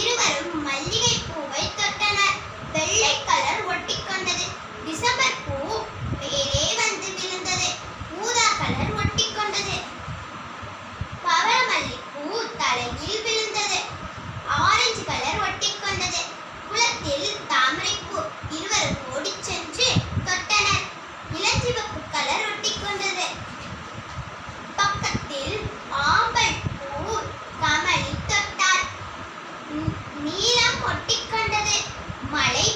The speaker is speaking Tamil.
இருவரும் மல்லிகை பூவை தொட்டனர் வெள்ளை கலர் ஒட்டிக்கொண்டது டிசம்பர் பூ மேலே வந்து விழுந்தது. ஊதா கலர் ஒட்டிக்கொண்டது பவளமல்லி பூ தலையில் விழுந்தது. ஆரஞ்சு கலர் ஒட்டிக்கொண்டது குளத்தில் தாமரை തട്ടിക്കണ്ടത് മഴയും